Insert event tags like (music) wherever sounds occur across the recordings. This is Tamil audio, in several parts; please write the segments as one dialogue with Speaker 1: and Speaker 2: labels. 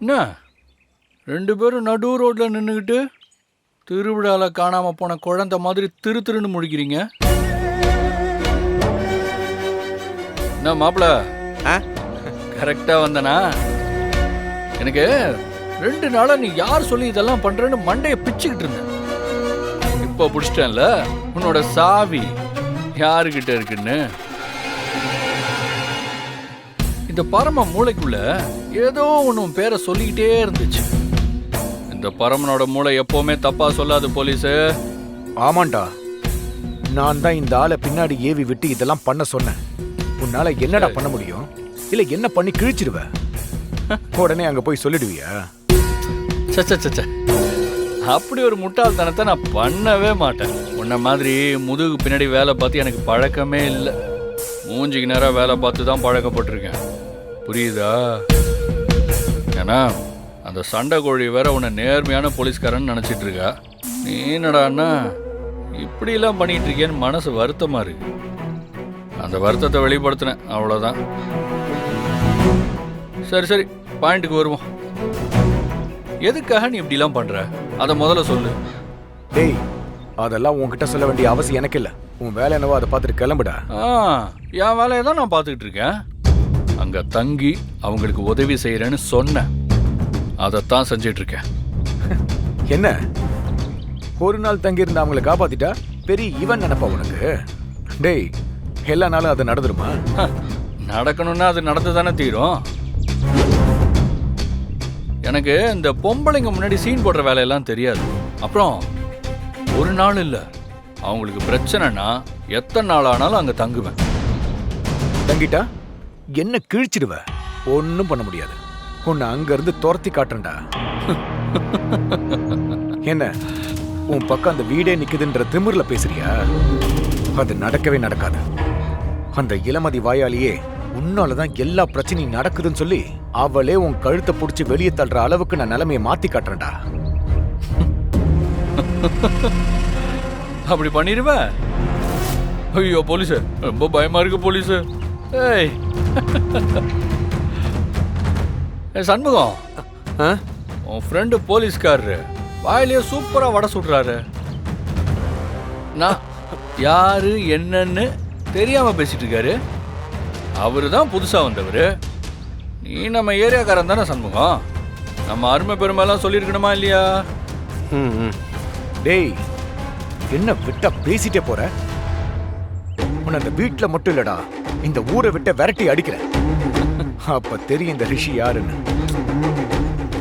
Speaker 1: என்ன? ரெண்டு பேரும் நடு ரோட்டில் நின்றுக்கிட்டு திருவிழாவில் காணாமல் போன குழந்தை மாதிரி திரு திருன்னு முழிக்கிறீங்க. என்ன மாப்பிள? கரெக்டாக வந்தனா? எனக்கு ரெண்டு நாளாக நீ யார் சொல்லி இதெல்லாம் பண்ணுறேன்னு மண்டையை பிச்சுக்கிட்டு இருந்தேன். இப்போ பிடிச்சிட்டேன்ல உன்னோட சாவி யாருக்கிட்ட இருக்குன்னு? இந்த பரம மூளைக்குள்ள ஏதோ ஒன்று உன் பேரை சொல்லிக்கிட்டே இருந்துச்சு. இந்த பரமனோட மூளை எப்பவுமே தப்பா சொல்லாது போலீஸு.
Speaker 2: ஆமாண்டா. நான் தான் இந்த ஆளை பின்னாடி ஏவி விட்டு இதெல்லாம் பண்ண சொன்னேன். உன்னால என்னடா பண்ண முடியும்? இல்ல என்ன பண்ணி கிழிச்சிடுவ? உடனே அங்க போய் சொல்லிடுவியா?
Speaker 1: சச்ச சச்ச அப்படி ஒரு முட்டாள்தனத்தை நான் பண்ணவே மாட்டேன். உன்ன மாதிரி முதுகு பின்னாடி வேலை பார்த்து எனக்கு பழக்கமே இல்லை. மூஞ்சிக்கு நேரம் வேலை பார்த்து தான் பழக்கப்பட்டிருக்கேன். புரியுதா? ஏன்னா அந்த சண்டை கோழி வேற உன்னை நேர்மையான போலீஸ்காரன்னு நினச்சிட்டு இருக்கா. நீ என்னடான்னா இப்படிலாம் பண்ணிட்டு இருக்கேன்னு மனசு வருத்தமா இருக்கு. அந்த வருத்தத்தை வெளிப்படுத்தினேன் அவ்வளோதான் சரி சரி பாயிண்ட்டுக்கு வருவோம். எதுக்காக நீ இப்படிலாம் பண்ற? அதை முதல்ல சொல்லு.
Speaker 2: டேய் அதெல்லாம் உன்கிட்ட சொல்ல வேண்டிய அவசியம் எனக்கு இல்ல உன் வேலை என்னவோ அதை பார்த்துட்டு கிளம்புடா.
Speaker 1: ஆ என் வேலையை தான் நான் பார்த்துக்கிட்டு இருக்கேன். அங்க தங்கி அவங்களுக்கு உதவி செய்யறேன்னு சொன்னேன் அதைத்தான் செஞ்சிட்டு இருக்கேன் (laughs)
Speaker 2: என்ன? ஒரு நாள் தங்கி இருந்து அவங்கள காப்பாத்திட்டா? பெரிய இவன் நினைப்பா உனக்கு? டேய் எல்லா நாளும் அது நடந்துருமா?
Speaker 1: நடக்கணும்னா அது நடந்து தானே தீரும். எனக்கு இந்த பொம்பளைங்க முன்னாடி சீன் போடுற வேலையெல்லாம் தெரியாது. அப்புறம் ஒரு நாள் இல்லை. அவங்களுக்கு பிரச்சனைனா எத்தனை நாள் ஆனாலும் அங்கே தங்குவேன்.
Speaker 2: தங்கிட்டா? என்ன கிழிச்சிடுவ? ஒன்றும் பண்ண முடியாது. உன்னை அங்கேருந்து துரத்தி காட்டுறேன்டா. என்ன? உன் பக்கம் அந்த வீடே நிற்குதுன்ற திமிரில் பேசுறியா? அது நடக்கவே நடக்காது. அந்த இளமதி வாயாலேயே உன்னாலதான் எல்லா பிரச்சனையும் நடக்குதுன்னு சொல்லி அவளே உன் கழுத்தை பிடிச்சி வெளியே தள்ளுற அளவுக்கு நான் நிலைமையை மாத்தி காட்டுறேன்டா.
Speaker 1: அப்படி பண்ணிடுவ? ஐயோ போலீஸ். ரொம்ப பயமா இருக்கு போலீஸ். ஏய். ஏய், சண்முகம்.
Speaker 3: ஆ?
Speaker 1: உன் ஃப்ரெண்டு போலீஸ்காரரு. வாயிலேயே சூப்பரா வடை சுடுறாரு. நான் யாரு என்னன்னு தெரியாம பேசிட்டு இருக்காரு. அவரு தான் புதுசா வந்தவர். நீ நம்ம ஏரியாக்காரன் தானே சண்முகம்? நம்ம அருமை பெருமைலாம் சொல்லியிருக்கணுமா இல்லையா?
Speaker 3: ம்.
Speaker 2: டேய் என்ன விட்டா பேசிட்டே போற? உன்னை அந்த வீட்ல மட்டும் இல்லடா. இந்த ஊரை விட்டு விரட்டி அடிக்கிறேன். அப்ப தெரியும் இந்த ரிஷி யாருன்னு.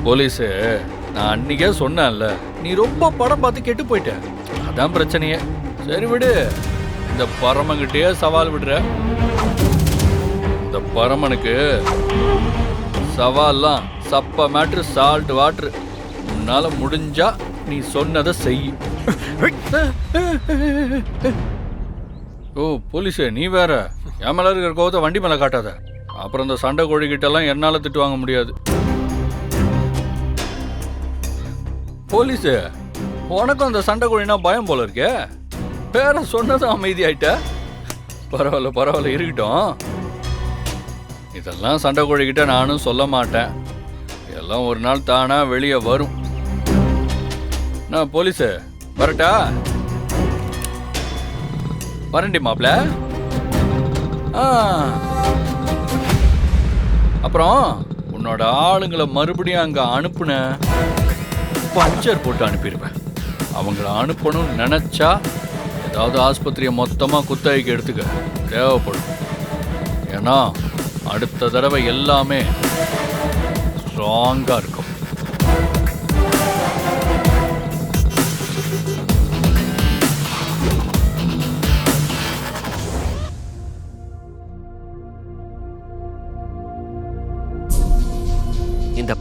Speaker 1: போலீஸு நான் அன்னைக்கே சொன்னேன்ல நீ ரொம்ப படம் பார்த்து கெட்டு போயிட்ட. அதான் பிரச்சனையே. சரி விடு. இந்த பரமங்கிட்டயே சவால் விடுற. இந்த பரமனுக்கு சவால்லாம் சப்ப மேட்ரு சால்ட் வாட்ரு உன்னால முடிஞ்சா நீ சொன்னதை செய். (laughs) ஓ போலீஸே நீ வேற. என் மேலே இருக்கிற கோவத்தை வண்டி மேலே காட்டாத. அப்புறம் இந்த சண்டை கோழிக்கிட்ட எல்லாம் திட்டு வாங்க முடியாது. போலீஸு உனக்கும் அந்த சண்டை கோழினா பயம் போல இருக்கே. பேரை சொன்னதும் அமைதியாயிட்ட. பரவாயில்ல பரவாயில்ல இருக்கட்டும். இதெல்லாம் சண்டை கோழிக்கிட்ட நானும் சொல்ல மாட்டேன். எல்லாம் ஒரு நாள் தானா வெளியே வரும். நான் போலீஸு வரட்டா? வரண்டி மாப்பிள்ள. அப்புறம் உன்னோட ஆளுங்களை மறுபடியும் அங்க அனுப்புன பஞ்சர் போட்டு அனுப்பிடுவேன். அவங்கள அனுப்பணும்னு நினைச்சா ஏதாவது ஆஸ்பத்திரியை மொத்தமாக குத்தகைக்கு எடுத்துக்க. தேவைப்படும். ஏன்னா அடுத்த தடவை எல்லாமே ஸ்ட்ராங்காக இருக்கும்.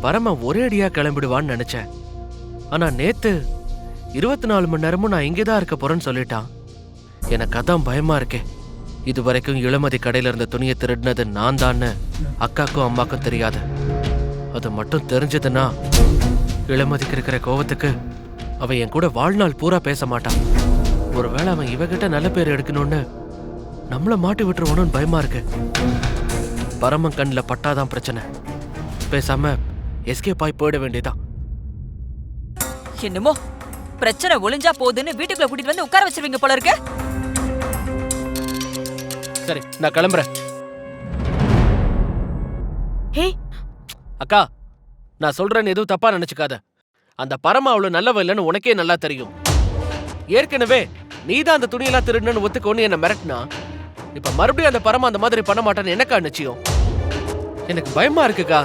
Speaker 4: பரம ஒரே அடியா கிளம்பிடுவான்னு நினைச்சேன். ஆனா நேத்து இருபத்தி நாலு மணி நேரமும் நான் இங்கே தான் இருக்க போறேன்னு சொல்லிட்டான். எனக்கு அதான் பயமா இருக்கே. இது வரைக்கும் இளமதி கடையில இருந்த துணியை திருடினது நான் தான்னு அக்காக்கும் அம்மாக்கும் தெரியாது. அது மட்டும் தெரிஞ்சதுன்னா இளமதிக்கு இருக்கிற கோவத்துக்கு அவன் என் கூட வாழ்நாள் பூரா பேச மாட்டான் ஒருவேளை அவன் இவகிட்ட நல்ல பேர் எடுக்கணும்னு நம்மள மாட்டி விட்டுருவானோன்னு பயமா இருக்கு. பரமன் கண்ணில் பட்டாதான் பிரச்சனை. பேசாம எஸ்கேப் ஆகி போயிட வேண்டியதான்
Speaker 5: என்னமோ? பிரச்சனை ஒளிஞ்சா போகுதுன்னு வீட்டுக்குள்ள கூட்டிட்டு வந்து உட்கார வச்சிருவீங்க போல இருக்கு.
Speaker 4: சரி நான் கிளம்புறேன்.
Speaker 6: ஹே.
Speaker 4: அக்கா நான் சொல்றேன்னு எதுவும் தப்பா நினைச்சுக்காத. அந்த பரம அவ்வளவு நல்லவ இல்லைன்னு உனக்கே நல்லா தெரியும். ஏற்கனவே நீதான் அந்த துணியெல்லாம் திருடுன்னு ஒத்துக்கோன்னு என்ன மிரட்டினா இப்ப மறுபடியும் அந்த பரம அந்த மாதிரி பண்ண மாட்டான்னு எனக்கா நிச்சயம்? எனக்கு பயமா இருக்குக்கா.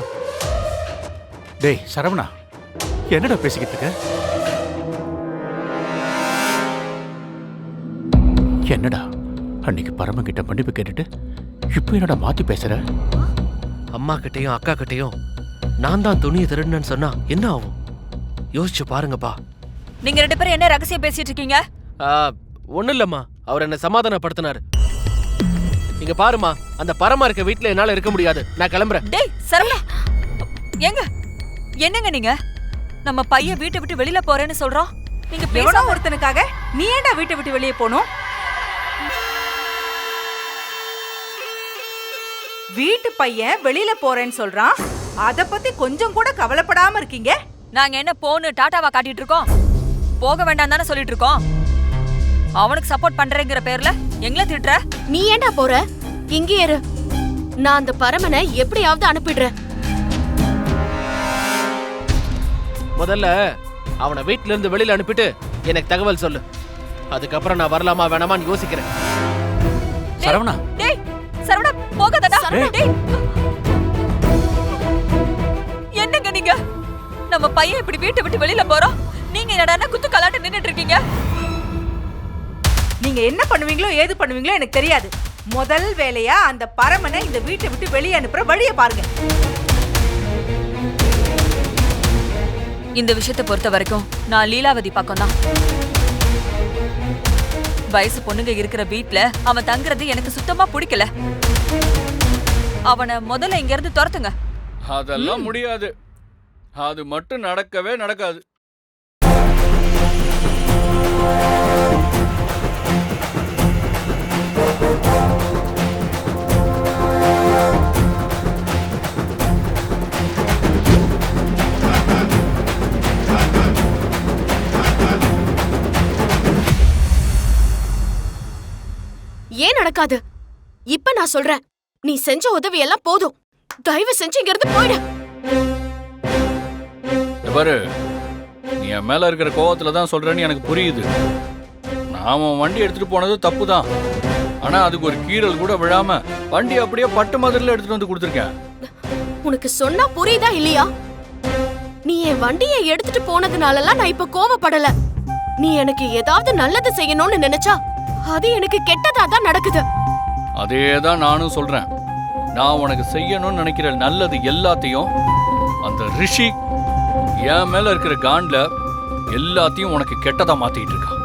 Speaker 7: டேய் சரவணா என்னடா பேசிக்கிட்டு இருக்க? என்னடா அன்னைக்கு பரம கிட்ட மன்னிப்பு கேட்டுட்டு இப்போ என்னடா மாத்தி பேசுற?
Speaker 4: அம்மா கிட்டயும் அக்கா கிட்டயும் நான் தான் துணியை திருடுனேன்னு சொன்னா என்ன ஆகும்? யோசிச்சு பாருங்கப்பா.
Speaker 5: நீங்க ரெண்டு பேரும் என்ன ரகசியம் பேசிட்டு இருக்கீங்க?
Speaker 4: ஒன்றும் இல்லம்மா. அவர் என்ன சமாதானப்படுத்தினாரு. இங்க பாருமா அந்த பரமா இருக்க வீட்ல என்னால இருக்க முடியாது. நான் கிளம்புறேன்.
Speaker 5: டேய் சரவணா ஏங்க என்னங்க நீங்க? நம்ம பையன் வீட்டை விட்டு வெளியில போறேன்னு சொல்றோம் நீங்க பேசாம
Speaker 8: ஒருத்தனுக்காக நீ ஏன்டா வீட்டை விட்டு வெளியே போகணும்? வீட்டு பையன் வெளியில போறேன்னு சொல்றான். அத பத்தி கொஞ்சம் கூட கவலைப்படாம இருக்கீங்க.
Speaker 5: நாங்க என்ன போன்னு டாட்டாவா காட்டிட்டு இருக்கோம்? போக வேண்டாம் தானே சொல்லிட்டு இருக்கோம். அவனுக்கு சப்போர்ட் பண்றேங்கிற பேர்ல எங்களை திட்டுற?
Speaker 6: நீ ஏன்டா போற? இங்கே இரு. நான் அந்த பரமனை எப்படியாவது அனுப்பிடுறேன்.
Speaker 4: முதல்ல அவனை வீட்ல இருந்து வெளியில அனுப்பிட்டு எனக்கு தகவல் சொல்லு. அதுக்கப்புறம் நான் வரலாமா வேணாமான்னு யோசிக்கிறேன்.
Speaker 7: சரவணா.
Speaker 5: டேய் சரவணா போகாதடா. டேய். என்னங்க நீங்க? நம்ம பையன் இப்படி வீட்டை விட்டு வெளியில போறோம். நீங்க என்னடா குத்து கலாட்டு நின்னுட்டு இருக்கீங்க?
Speaker 8: நீங்க என்ன பண்ணுவீங்களோ ஏது பண்ணுவீங்களோ எனக்கு தெரியாது. முதல் வேலையா அந்த பரமனை இந்த வீட்டை விட்டு வெளியே அனுப்புற வழியை பாருங்க.
Speaker 5: இந்த விஷயத்தை பொறுத்த வரைக்கும் நான் லீலாவதி பக்கம் தான் வயசு பொண்ணுங்க இருக்கிற வீட்ல அவன் தங்குறது எனக்கு சுத்தமா பிடிக்கல. அவனை முதல்ல இங்க இருந்து துரத்துங்க.
Speaker 1: அதெல்லாம் முடியாது. அது மட்டும் நடக்கவே நடக்காது.
Speaker 6: நடக்காது. இப்ப நான் சொல்றேன். நீ செஞ்ச உதவி எல்லாம் போதும். தயவு செஞ்சு இங்க இருந்து போயிடு
Speaker 1: பாரு. நீ என் மேல இருக்கிற கோவத்துல தான் சொல்றேன்னு எனக்கு புரியுது. நான் உன் வண்டி எடுத்துட்டு போனது தப்பு தான் ஆனா அதுக்கு ஒரு கீறல் கூட விழாம வண்டி அப்படியே பட்டு மாதிரில எடுத்துட்டு வந்து கொடுத்துருக்கேன்.
Speaker 6: உனக்கு சொன்னா புரியுதா இல்லையா? நீ என் வண்டியை எடுத்துட்டு போனதுனாலலாம் நான் இப்ப கோவப்படல. நீ எனக்கு ஏதாவது நல்லது செய்யணும்னு நினைச்சா அது எனக்கு கெட்டதா தான் நடக்குது.
Speaker 1: அதே தான் நானும் சொல்றேன். நான் உனக்கு செய்யணும்னு நினைக்கிற நல்லது எல்லாத்தையும் அந்த ரிஷி என் மேல இருக்கிற காண்ட்ல எல்லாத்தையும் உனக்கு கெட்டதா மாத்திட்டு இருக்கான்.